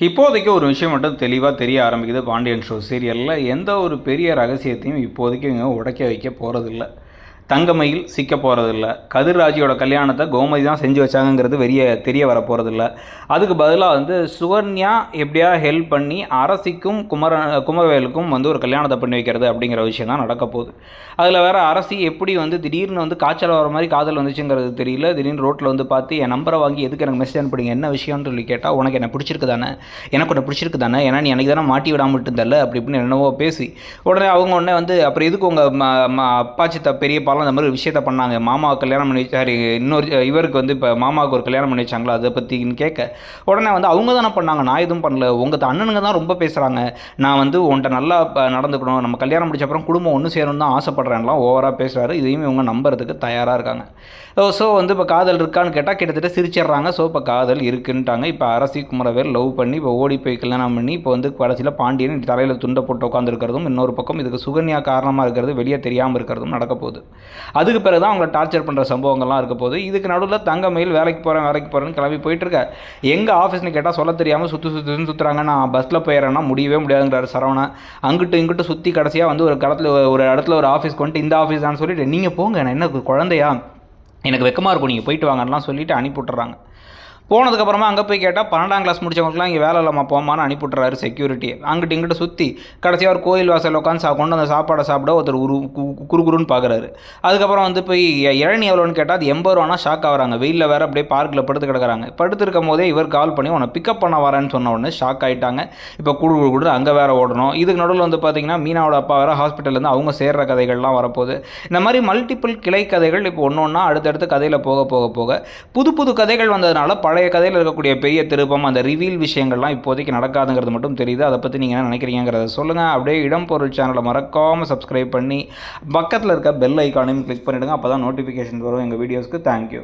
இப்போதைக்கு ஒரு விஷயம் மட்டும் தெளிவாக தெரிய ஆரம்பிக்குது பாண்டியன் ஷோ சீரியலில் எந்த ஒரு பெரிய ரகசியத்தையும் இப்போதைக்கு இவங்க உடைக்க வைக்க போகிறதில்ல தங்கமயில் சிக்க போகிறதில்ல கதிர்ராஜியோட கல்யாணத்தை கோமதி தான் செஞ்சு வச்சாங்கங்கிறது வெறிய தெரிய வர போகிறதில்ல அதுக்கு பதிலாக வந்து சுகன்யா எப்படியா ஹெல்ப் பண்ணி அரசிக்கும் குமர குமரவேலுக்கும் வந்து ஒரு கல்யாணத்தை பண்ணி வைக்கிறது அப்படிங்கிற விஷயம் தான் நடக்க போகுது. அதில் வேறு அரசி எப்படி வந்து திடீர்னு வந்து காய்ச்சல் வர மாதிரி காதல் வந்துச்சுங்கிறது தெரியல. திடீர்னு ரோட்டில் வந்து பார்த்து என் நம்பரை வாங்கி எதுக்கு எனக்கு மெசேஜ் அனுப்பிடுங்க என்ன விஷயம்னு சொல்லி கேட்டால் உனக்கு என்ன பிடிச்சிருக்கு தானே எனக்கு உன்னை பிடிச்சிருக்கு தானே ஏன்னா நீ எனக்கு தானே மாட்டி விடாமல் இருந்தல்ல அப்படி இப்படின்னு என்னவோ பேசி உடனே அவங்க உடனே வந்து அப்புறம் எதுக்கு உங்கள் அப்பாச்சி த பெரிய காலம் அந்த மாதிரி விஷயத்த பண்ணாங்க. மாமாவை கல்யாணம் பண்ணி சாரி இன்னொரு இவருக்கு வந்து இப்போ மாமாவுக்கு ஒரு கல்யாணம் பண்ணி வச்சாங்களா? அதை பற்றின்னு கேட்க உடனே வந்து அவங்க தானே பண்ணாங்க. நான் எதுவும் பண்ணல. உங்கள் அண்ணனுங்க தான் ரொம்ப பேசுகிறாங்க நான் வந்து உன்கிட்ட நல்லா நடந்துக்கணும். நம்ம கல்யாணம் முடிச்ச அப்புறம் குடும்பம் ஒன்று சேரணும் தான் ஆசைப்பட்றேன்லாம் ஓவராக பேசுகிறாரு இதையும் இவங்க நம்புறதுக்கு தயாராக இருக்காங்க. ஸோ வந்து இப்போ காதல் இருக்கான்னு கேட்டால் கிட்டத்தட்ட சிரிச்சிடுறாங்க. ஸோ இப்போ காதல் இருக்குன்ட்டாங்க. இப்போ அரசி குமரவேல் லவ் பண்ணி இப்போ ஓடி போய் கல்யாணம் பண்ணி இப்போ வந்து கடைசியில் பாண்டியன் தலையில் துண்டை போட்டு உட்காந்துருக்கிறதும் இன்னொரு பக்கம் இதுக்கு சுகன்யா காரணமாக இருக்கிறது வெளியே தெரியாமல் இருக்கிறதும் நடக்க போகுது. அதுக்கு பிறகு தான் அவங்கள டார்ச்சர் பண்ணுற சம்பவங்கள்லாம் இருக்க போது இதுக்கு நடுவில் தங்கமயில் வேலைக்கு போகிறேன் வேலைக்கு போகிறேன்னு கிளம்பி போயிட்டுருக்க எங்கள் ஆஃபீஸ்னு கேட்டால் சொல்ல தெரியாமல் சுற்று சுற்றி சுற்றுறாங்க நான் பஸ்ஸில் போயிடுறேன்னா முடியவே முடியாதுங்கிறார் சரவணன். அங்கிட்டு இங்கிட்டு சுற்றி கடைசியாக வந்து ஒரு கடத்தில் ஒரு இடத்துல ஒரு ஆஃபீஸ் கொண்டு இந்த ஆஃபீஸ் தான் சொல்லிட்டு நீங்கள் போங்க நான் என்ன குழந்தையா? எனக்கு வெக்கமாக இருக்கும் நீங்கள் போயிட்டு வாங்கலாம் சொல்லிட்டு அனுப்பிவிட்டுறாங்க போனதுக்கப்புறமா அங்கே போய் கேட்டால் பன்னெண்டாம் கிளாஸ் முடிச்சவங்களுக்குலாம் இங்கே வேலை இல்லாமல் போமான்னு அனுப்பிவிட்றாரு செக்யூரிட்டி அங்கிட்டு இங்கிட்ட சுற்றி கடைசியாக ஒரு கோயில் வாசல் உட்காந்து சா கொண்டு வந்த சாப்பாடை சாப்பிட ஒருத்தர் உரு கு- குறுகுறுன்னு பார்க்குறாரு அதுக்கப்புறம் வந்து போய் இளநி எவ்வளோன்னு கேட்டால் அது எண்பது ரூபானா ஷாக் ஆகிறாங்க. வெயிலில் வேறு அப்படியே பார்க்கில் படுத்து கிடக்குறாங்க. படுத்துருக்கும் போதே இவர் கால் பண்ணி உன்னை பிக்கப் பண்ண வரேன்னு சொன்ன உடனே ஷாக் ஆகிட்டாங்க இப்போ குடு குடு குடு அங்கே வேறு ஓடணும். இதுக்கு நடுவில் வந்து பார்த்தீங்கன்னா மீனாவோட அப்பா வேறு ஹாஸ்பிட்டல்லேருந்து அவங்க சேர்கிற கதைகள்லாம் வரப்போகுது. இந்த மாதிரி மல்டிபிள் கிளை கதைகள் இப்போ ஒன்று ஒன்றா அடுத்தடுத்து கதையில் போக போக போக புது புது கதைகள் வந்ததுனால பழைய கதையில் இருக்கக்கூடிய பெரிய திருப்பம் அந்த ரிவீல் விஷயங்கள்லாம் இப்போதைக்கு நடக்காதுங்கிறது மட்டும் தெரியுது. அதை பற்றி நீங்கள் என்ன நினைக்கிறீங்கிறத சொல்லுங்கள் அப்படியே இடம் பொருள் சேனலை மறக்காமல் சப்ஸ்கிரைப் பண்ணி பக்கத்தில் இருக்க பெல் ஐக்கானையும் கிளிக் பண்ணிவிடுங்க அப்போ தான் நோட்டிஃபிகேஷன் வரும். எங்கள் வீடியோஸ்க்கு தேங்க்யூ